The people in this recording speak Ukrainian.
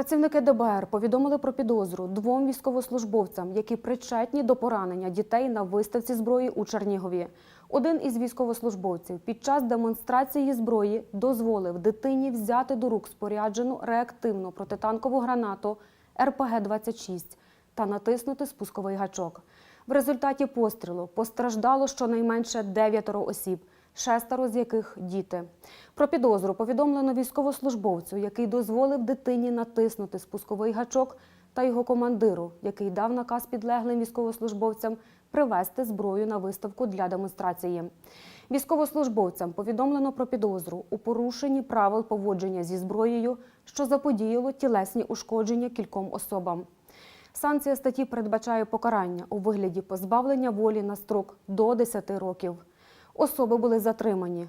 Працівники ДБР повідомили про підозру двом військовослужбовцям, які причетні до поранення дітей на виставці зброї у Чернігові. Один із військовослужбовців під час демонстрації зброї дозволив дитині взяти до рук споряджену реактивну протитанкову гранату РПГ-26 та натиснути спусковий гачок. В результаті пострілу постраждало щонайменше дев'ятеро осіб, шестеро з яких діти. Про підозру повідомлено військовослужбовцю, який дозволив дитині натиснути спусковий гачок, та його командиру, який дав наказ підлеглим військовослужбовцям привезти зброю на виставку для демонстрації. Військовослужбовцям повідомлено про підозру у порушенні правил поводження зі зброєю, що заподіяло тілесні ушкодження кільком особам. Санкція статті передбачає покарання у вигляді позбавлення волі на строк до 10 років. Особи були затримані.